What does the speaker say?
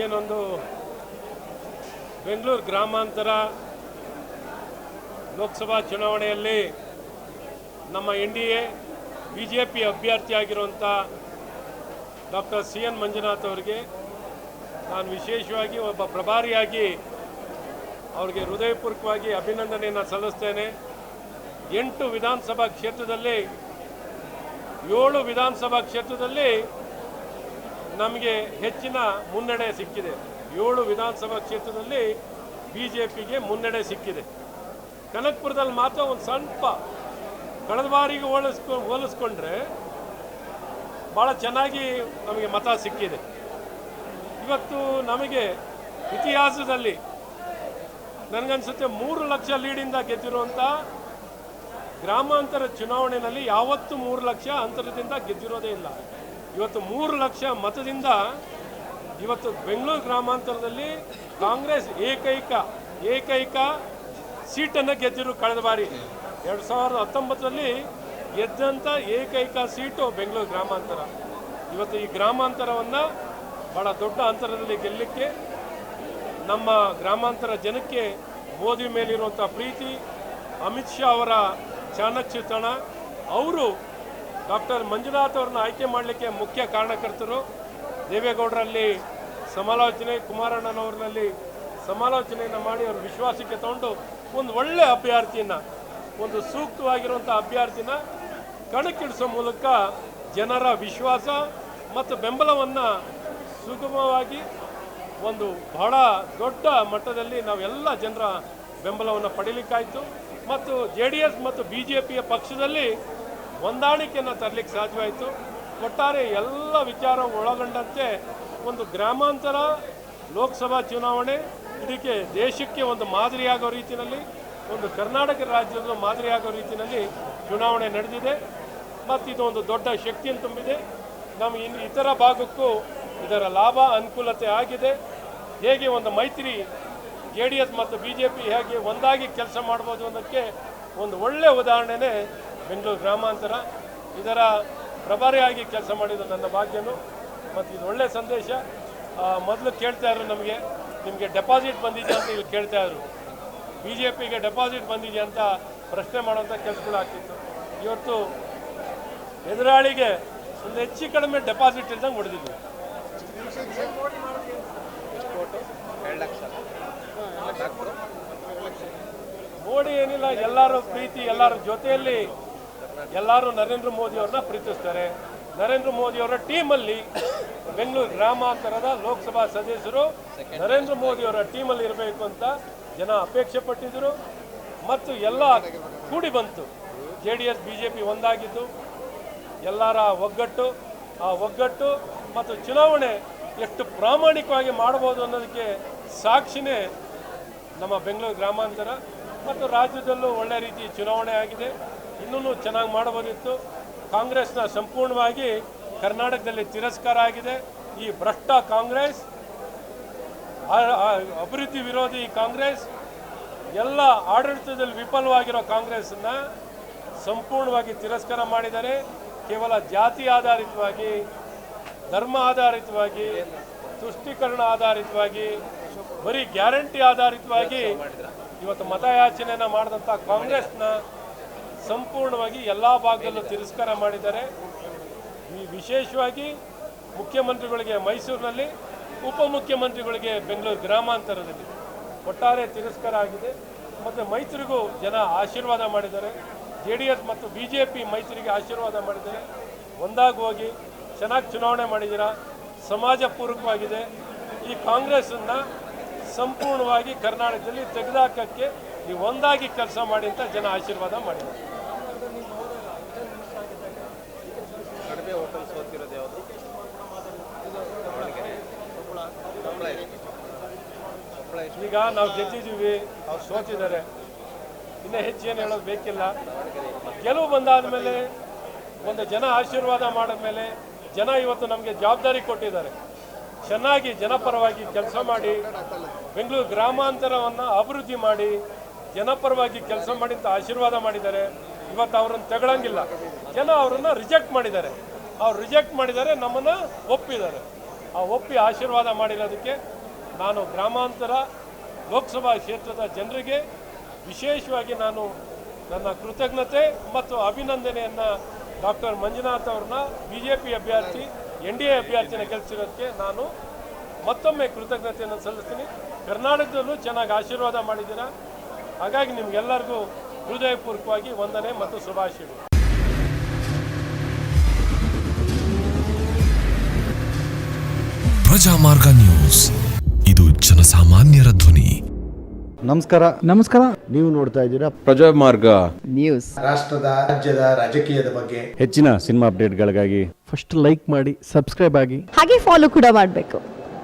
ಏನೊಂದು ಬೆಂಗಳೂರು ಗ್ರಾಮಾಂತರ ಲೋಕಸಭಾ ಚುನಾವಣೆಯಲ್ಲಿ ನಮ್ಮ N D A B J P ಅಭ್ಯರ್ಥಿಯಾಗಿರುವಂಥ doctor C N Manjunath ಅವರಿಗೆ ನಾನು ವಿಶೇಷವಾಗಿ ಒಬ್ಬ ಪ್ರಭಾರಿಯಾಗಿ ಅವರಿಗೆ ಹೃದಯಪೂರ್ವಕವಾಗಿ ಅಭಿನಂದನೆಯನ್ನು ಸಲ್ಲಿಸ್ತೇನೆ. ಎಂಟು ವಿಧಾನಸಭಾ ಕ್ಷೇತ್ರದಲ್ಲಿ, ಏಳು ವಿಧಾನಸಭಾ ಕ್ಷೇತ್ರದಲ್ಲಿ ನಮಗೆ ಹೆಚ್ಚಿನ ಮುನ್ನಡೆ ಸಿಕ್ಕಿದೆ. ಏಳು ವಿಧಾನಸಭಾ ಕ್ಷೇತ್ರದಲ್ಲಿ ಬಿ ಜೆ ಪಿಗೆ ಮುನ್ನಡೆ ಸಿಕ್ಕಿದೆ. ಕನಕ್ಪುರದಲ್ಲಿ ಮಾತ್ರ ಒಂದು ಸ್ವಲ್ಪ ಕಳೆದ ಬಾರಿಗೆ ಹೋಲಿಸ್ಕೊ, ಹೋಲಿಸ್ಕೊಂಡ್ರೆ ಭಾಳ ಚೆನ್ನಾಗಿ ನಮಗೆ ಮತ ಸಿಕ್ಕಿದೆ. ಇವತ್ತು ನಮಗೆ ಇತಿಹಾಸದಲ್ಲಿ ನನಗನ್ಸುತ್ತೆ ಮೂರು ಲಕ್ಷ ಲೀಡಿಂದ ಗೆದ್ದಿರುವಂಥ ಗ್ರಾಮಾಂತರ ಚುನಾವಣೆಯಲ್ಲಿ ಯಾವತ್ತೂ ಮೂರು ಲಕ್ಷ ಅಂತರದಿಂದ ಗೆದ್ದಿರೋದೇ ಇಲ್ಲ. ಇವತ್ತು ಮೂರು ಲಕ್ಷ ಮತದಿಂದ ಇವತ್ತು ಬೆಂಗಳೂರು ಗ್ರಾಮಾಂತರದಲ್ಲಿ ಕಾಂಗ್ರೆಸ್ ಏಕೈಕ ಏಕೈಕ ಸೀಟನ್ನು ಗೆದ್ದಿರು ಕಳೆದ ಬಾರಿ. ಎರಡು ಸಾವಿರದ ಹತ್ತೊಂಬತ್ತರಲ್ಲಿ ಗೆದ್ದಂಥ ಏಕೈಕ ಸೀಟು ಬೆಂಗಳೂರು ಗ್ರಾಮಾಂತರ. ಇವತ್ತು ಈ ಗ್ರಾಮಾಂತರವನ್ನು ಭಾಳ ದೊಡ್ಡ ಅಂತರದಲ್ಲಿ ಗೆಲ್ಲಲಿಕ್ಕೆ ನಮ್ಮ ಗ್ರಾಮಾಂತರ ಜನಕ್ಕೆ ಮೋದಿ ಮೇಲಿರುವಂಥ ಪ್ರೀತಿ, ಅಮಿತ್ ಶಾ ಅವರ ಚಾಣಕ್ಯತನ ಅವರು ಡಾಕ್ಟರ್ ಮಂಜುನಾಥ್ ಅವ್ರನ್ನ ಆಯ್ಕೆ ಮಾಡಲಿಕ್ಕೆ ಮುಖ್ಯ ಕಾರಣಕರ್ತರು. ದೇವೇಗೌಡರಲ್ಲಿ ಸಮಾಲೋಚನೆ, ಕುಮಾರಣ್ಣನವ್ರನಲ್ಲಿ ಸಮಾಲೋಚನೆಯನ್ನು ಮಾಡಿ ಅವ್ರ ವಿಶ್ವಾಸಕ್ಕೆ ತಗೊಂಡು ಒಂದು ಒಳ್ಳೆ ಅಭ್ಯರ್ಥಿಯನ್ನು, ಒಂದು ಸೂಕ್ತವಾಗಿರುವಂಥ ಅಭ್ಯರ್ಥಿನ ಕಣಕ್ಕಿಡಿಸೋ ಮೂಲಕ ಜನರ ವಿಶ್ವಾಸ ಮತ್ತು ಬೆಂಬಲವನ್ನು ಸುಗಮವಾಗಿ ಒಂದು ಬಹಳ ದೊಡ್ಡ ಮಟ್ಟದಲ್ಲಿ ನಾವೆಲ್ಲ ಜನರ ಬೆಂಬಲವನ್ನು ಪಡೀಲಿಕ್ಕಾಯಿತು. ಮತ್ತು ಜೆ ಮತ್ತು ಬಿ ಪಕ್ಷದಲ್ಲಿ ಹೊಂದಾಣಿಕೆಯನ್ನು ತರಲಿಕ್ಕೆ ಸಾಧ್ಯವಾಯಿತು. ಒಟ್ಟಾರೆ ಎಲ್ಲ ವಿಚಾರ ಒಳಗೊಂಡಂತೆ ಒಂದು ಗ್ರಾಮಾಂತರ ಲೋಕಸಭಾ ಚುನಾವಣೆ, ಇದಕ್ಕೆ ದೇಶಕ್ಕೆ ಒಂದು ಮಾದರಿಯಾಗೋ ರೀತಿಯಲ್ಲಿ, ಒಂದು ಕರ್ನಾಟಕ ರಾಜ್ಯದ ಮಾದರಿಯಾಗೋ ರೀತಿಯಲ್ಲಿ ಚುನಾವಣೆ ನಡೆದಿದೆ. ಮತ್ತು ಇದು ಒಂದು ದೊಡ್ಡ ಶಕ್ತಿಯನ್ನು ತುಂಬಿದೆ. ನಮ್ಮ ಇನ್ನು ಇತರ ಭಾಗಕ್ಕೂ ಇದರ ಲಾಭ ಅನುಕೂಲತೆ ಆಗಿದೆ. ಹೇಗೆ ಒಂದು ಮೈತ್ರಿ, ಜೆ ಮತ್ತು ಬಿ ಹೇಗೆ ಒಂದಾಗಿ ಕೆಲಸ ಮಾಡ್ಬೋದು ಅನ್ನೋದಕ್ಕೆ ಒಂದು ಒಳ್ಳೆಯ ಉದಾಹರಣೆನೇ ಬೆಂಗಳೂರು ಗ್ರಾಮಾಂತರ, ಇದರ ಪ್ರಭಾರಿಯಾಗಿ ಕೆಲಸ ಮಾಡಿದ ನನ್ನ ಭಾಗ್ಯನು. ಮತ್ತು ಇದು ಒಳ್ಳೆಯ ಸಂದೇಶ. ಮೊದಲು ಕೇಳ್ತಾ ಇದ್ರು ನಮಗೆ, ನಿಮಗೆ ಡೆಪಾಸಿಟ್ ಬಂದಿದೆ ಅಂತ ಇಲ್ಲಿ ಕೇಳ್ತಾ ಇದ್ರು. ಬಿ ಜೆ ಪಿಗೆ ಡೆಪಾಸಿಟ್ ಬಂದಿದೆ ಅಂತ ಪ್ರಶ್ನೆ ಮಾಡುವಂಥ ಕೆಲಸಗಳು ಆಗ್ತಿತ್ತು. ಇವತ್ತು ಎದುರಾಳಿಗೆ ಒಂದು ಹೆಚ್ಚು ಕಡಿಮೆ ಡೆಪಾಸಿಟ್ ಇಲ್ದಂಗೆ ಹೊಡೆದಿದ್ವಿ. ಮೋಡಿ ಏನಿಲ್ಲ, ಎಲ್ಲರ ಪ್ರೀತಿ, ಎಲ್ಲರ ಜೊತೆಯಲ್ಲಿ ಎಲ್ಲರೂ ನರೇಂದ್ರ ಮೋದಿ ಅವ್ರನ್ನ ಪ್ರೀತಿಸ್ತಾರೆ. ನರೇಂದ್ರ ಮೋದಿ ಅವರ ಟೀಮಲ್ಲಿ ಬೆಂಗಳೂರು ಗ್ರಾಮಾಂತರದ ಲೋಕಸಭಾ ಸದಸ್ಯರು ನರೇಂದ್ರ ಮೋದಿ ಅವರ ಟೀಮಲ್ಲಿ ಇರಬೇಕು ಅಂತ ಜನ ಅಪೇಕ್ಷೆ ಪಟ್ಟಿದ್ದರು ಮತ್ತು ಎಲ್ಲ ಕೂಡಿ ಬಂತು. J D S, B J P ಒಂದಾಗಿದ್ದು. ಎಲ್ಲರ ಒಗ್ಗಟ್ಟು, ಆ ಒಗ್ಗಟ್ಟು ಮತ್ತು ಚುನಾವಣೆ ಎಷ್ಟು ಪ್ರಾಮಾಣಿಕವಾಗಿ ಮಾಡ್ಬೋದು ಅನ್ನೋದಕ್ಕೆ ಸಾಕ್ಷಿನೇ ನಮ್ಮ ಬೆಂಗಳೂರು ಗ್ರಾಮಾಂತರ. ಮತ್ತು ರಾಜ್ಯದಲ್ಲೂ ಒಳ್ಳೆ ರೀತಿ ಚುನಾವಣೆ ಆಗಿದೆ. ಇನ್ನೂ ಚೆನ್ನಾಗಿ ಮಾಡಬಹುದಿತ್ತು. ಕಾಂಗ್ರೆಸ್ನ ಸಂಪೂರ್ಣವಾಗಿ ಕರ್ನಾಟಕದಲ್ಲಿ ತಿರಸ್ಕಾರ ಆಗಿದೆ. ಈ ಭ್ರಷ್ಟ ಕಾಂಗ್ರೆಸ್ ಅಭಿವೃದ್ಧಿ ವಿರೋಧಿ ಕಾಂಗ್ರೆಸ್ ಎಲ್ಲ ಆಡಳಿತದಲ್ಲಿ ವಿಫಲವಾಗಿರೋ ಕಾಂಗ್ರೆಸ್ನ ಸಂಪೂರ್ಣವಾಗಿ ತಿರಸ್ಕಾರ ಮಾಡಿದ್ದಾರೆ. ಕೇವಲ ಜಾತಿ ಆಧಾರಿತವಾಗಿ ಧರ್ಮ ಆಧಾರಿತವಾಗಿ ತುಷ್ಟೀಕರಣ ಆಧಾರಿತವಾಗಿ ಬರೀ ಗ್ಯಾರಂಟಿ ಆಧಾರಿತವಾಗಿ ಇವತ್ತು ಮತಯಾಚನೆಯನ್ನು ಮಾಡಿದಂಥ ಕಾಂಗ್ರೆಸ್ನ ಸಂಪೂರ್ಣವಾಗಿ ಎಲ್ಲ ಭಾಗದಲ್ಲೂ ತಿರಸ್ಕಾರ ಮಾಡಿದ್ದಾರೆ. ಈ ವಿಶೇಷವಾಗಿ ಮುಖ್ಯಮಂತ್ರಿಗಳಿಗೆ ಮೈಸೂರಿನಲ್ಲಿ ಉಪಮುಖ್ಯಮಂತ್ರಿಗಳಿಗೆ ಬೆಂಗಳೂರು ಗ್ರಾಮಾಂತರದಲ್ಲಿ ಒಟ್ಟಾರೆ ತಿರಸ್ಕಾರ ಆಗಿದೆ. ಮತ್ತು ಮೈತ್ರಿಗೂ ಜನ ಆಶೀರ್ವಾದ ಮಾಡಿದ್ದಾರೆ. ಜೆ ಡಿ ಎಸ್ ಮತ್ತು ಬಿ ಜೆ ಪಿ ಮೈತ್ರಿಗೆ ಆಶೀರ್ವಾದ ಮಾಡಿದ್ದಾರೆ. ಒಂದಾಗಿ ಹೋಗಿ ಚೆನ್ನಾಗಿ ಚುನಾವಣೆ ಮಾಡಿದ್ದೀರಾ? ಸಮಾಜ ಪೂರಕವಾಗಿದೆ. ಈ ಕಾಂಗ್ರೆಸ್ಸನ್ನು ಸಂಪೂರ್ಣವಾಗಿ ಕರ್ನಾಟಕದಲ್ಲಿ ತೆಗೆದುಹಾಕಕ್ಕೆ ನೀವು ಒಂದಾಗಿ ಕೆಲಸ ಮಾಡಿ ಅಂತ ಜನ ಆಶೀರ್ವಾದ ಮಾಡಿ ಈಗ ನಾವು ಗೆದ್ದಿದ್ದೀವಿ ಅವ್ರು ಸೋತಿದ್ದಾರೆ. ಇನ್ನೂ ಹೆಚ್ಚು ಏನು ಹೇಳೋದು ಬೇಕಿಲ್ಲ. ಗೆಲುವು ಬಂದಾದ ಮೇಲೆ ಒಂದು ಜನ ಆಶೀರ್ವಾದ ಮಾಡಿದ್ಮೇಲೆ ಜನ ಇವತ್ತು ನಮಗೆ ಜವಾಬ್ದಾರಿ ಕೊಟ್ಟಿದ್ದಾರೆ. ಚೆನ್ನಾಗಿ ಜನಪರವಾಗಿ ಕೆಲಸ ಮಾಡಿ ಬೆಂಗಳೂರು ಗ್ರಾಮಾಂತರವನ್ನು ಅಭಿವೃದ್ಧಿ ಮಾಡಿ ಜನಪರವಾಗಿ ಕೆಲಸ ಮಾಡಿ ಅಂತ ಆಶೀರ್ವಾದ ಮಾಡಿದ್ದಾರೆ. ಇವತ್ತು ಅವರನ್ನು ತೆಗಳಂಗಿಲ್ಲ. ಜನ ಅವರನ್ನು ರಿಜೆಕ್ಟ್ ಮಾಡಿದ್ದಾರೆ. ಅವ್ರು ರಿಜೆಕ್ಟ್ ಮಾಡಿದ್ದಾರೆ, ನಮ್ಮನ್ನು ಒಪ್ಪಿದ್ದಾರೆ. ಆ ಒಪ್ಪಿ ಆಶೀರ್ವಾದ ಮಾಡಿರೋದಕ್ಕೆ ನಾನು ಗ್ರಾಮಾಂತರ ಲೋಕಸಭಾ ಕ್ಷೇತ್ರದ ಜನರಿಗೆ ವಿಶೇಷವಾಗಿ ನಾನು ನನ್ನ ಕೃತಜ್ಞತೆ ಮತ್ತು ಅಭಿನಂದನೆಯನ್ನು ಡಾಕ್ಟರ್ ಮಂಜುನಾಥ್ ಅವ್ರನ್ನ ಬಿ ಜೆ ಪಿ ಅಭ್ಯರ್ಥಿ, ಎನ್ ಡಿ ಎ ಅಭ್ಯರ್ಥಿನ ಗೆಲ್ಲಿಸಿರೋದಕ್ಕೆ ನಾನು ಮತ್ತೊಮ್ಮೆ ಕೃತಜ್ಞತೆಯನ್ನು ಸಲ್ಲಿಸ್ತೀನಿ. ಕರ್ನಾಟಕದಲ್ಲೂ ಚೆನ್ನಾಗಿ ಆಶೀರ್ವಾದ ಮಾಡಿದ್ದೀರಾ? ಹಾಗಾಗಿ ನಿಮ್ಗೆಲ್ಲರಿಗೂ ಹೃದಯಪೂರ್ವಕವಾಗಿ ವಂದನೆ ಮತ್ತು ಶುಭಾಶಯಗಳು. ಪ್ರಜಾಮಾರ್ಗ ನ್ಯೂಸ್. ಇದು ಜನಸಾಮಾನ್ಯರ ಧ್ವನಿ. ನಮಸ್ಕಾರ. ನಮಸ್ಕಾರ. ನೀವು ನೋಡ್ತಾ ಇದ್ದೀರಾ ಪ್ರಜಾಮಾರ್ಗ ನ್ಯೂಸ್. ರಾಷ್ಟ್ರದ ರಾಜ್ಯದ ರಾಜಕೀಯದ ಬಗ್ಗೆ ಹೆಚ್ಚಿನ ಸಿನಿಮಾ ಅಪ್ಡೇಟ್ಗಳಿಗಾಗಿ ಫಸ್ಟ್ ಲೈಕ್ ಮಾಡಿ ಸಬ್ಸ್ಕ್ರೈಬ್ ಆಗಿ. ಹಾಗೆ ಫಾಲೋ ಕೂಡ ಮಾಡಬೇಕು.